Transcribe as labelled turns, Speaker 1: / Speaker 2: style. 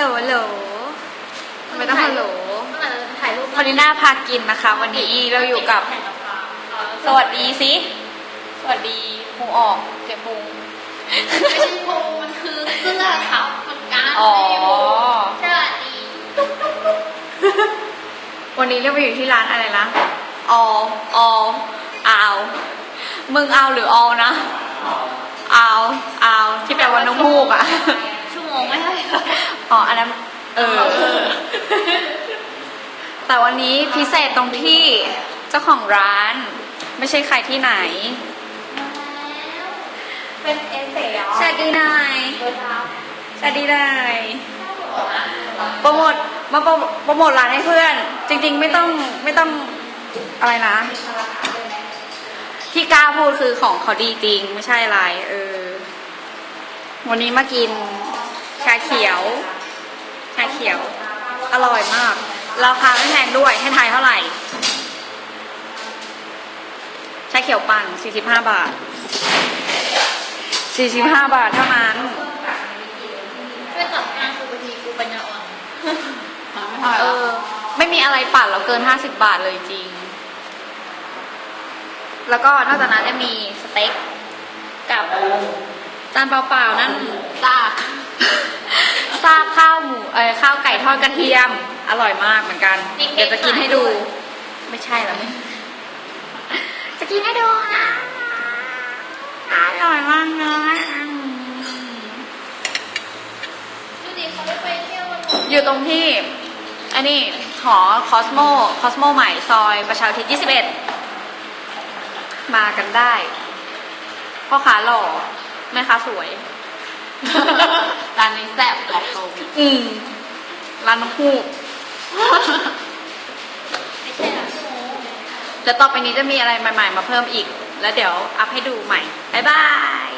Speaker 1: ลฮัลโหลทำไมต้องฮัลโหล
Speaker 2: เมื่อไหร่เราจะถ่ายรูป
Speaker 1: วันนี้หน้าพากินนะคะ วันนี้เราอยู่กับ สวัสดีสิ สวัสดีพุงออกเก็บพุง
Speaker 2: ไม่ใช่โบมันคือเสื้อเขาเหมือนกัน
Speaker 1: อ๋อ
Speaker 2: ไม่ได้โบสวัสดี
Speaker 1: วันนี้เราไปอยู่ที่ร้านอะไรนะออออาว มึงเอาหรือออนะอาวอาวที่แปลว่าน้องมูกอะ อ๋ออันนั้นเออ แต่วันนี้พิเศษตรงที่เจ้าของร้าน ไม่ใช่ใครที่ไหน
Speaker 2: เป็นเอเซ่เหรอ
Speaker 1: สวัสดีนาย
Speaker 2: เปิดร้าน
Speaker 1: สวัสดีนายโปรโมทมาโปรโปรโมทร้านให้เพื่อน จริง ๆ ไม่ต้องไม่ต้องอะไรนะ ที่กล้าพูดคือของเขาดีจริง ไม่ใช่อะไรเออ วันนี้มากินชาเขียว ชาเขียว อร่อยมาก ราคาไม่แพงด้วย ให้ทายเท่าไหร่ ชาเขียวปั่น 45 บาท 45 บาทเท่านั้น
Speaker 2: ช่วยตัดงานกูไปทีกูปัญญาอ่อน
Speaker 1: เออ ไม่มีอะไรปั่นแล้วเกิน 50 บาทเลยจริง แล้วก็นอกจากนั้นจะมีสเต็กกับจานเปล่าๆนั่น
Speaker 2: ซาก
Speaker 1: ซากข้าวหมู เออข้าวไก่ทอดกระเทียม อร่อยมากเหมือนกันเดี๋ยวจะกินให้ดูไม่ใช่เหรอจะกินให้ดูนะอร่อยมากเลยอืม
Speaker 2: ดูดิเขาไม่ไปเที่ยวกันหมด
Speaker 1: อยู่ตรงที่ อันนี้หอคอสโมคอสโมใหม่ซอยประชาอุทิศ21 มากันได้ พ่อค้าหล่อแม่ค้าสวย
Speaker 2: ร้านนี้แซ่บบ อกตรง
Speaker 1: อืมร้านน้ำฮูก
Speaker 2: ไม่ใช่ร้านชั่วโมง
Speaker 1: เดี๋ยวต่อไปนี้จะมีอะไรใหม่ ๆ มาเพิ่มอีก แล้วเดี๋ยวอัพให้ดูใหม่ บ๊ายบาย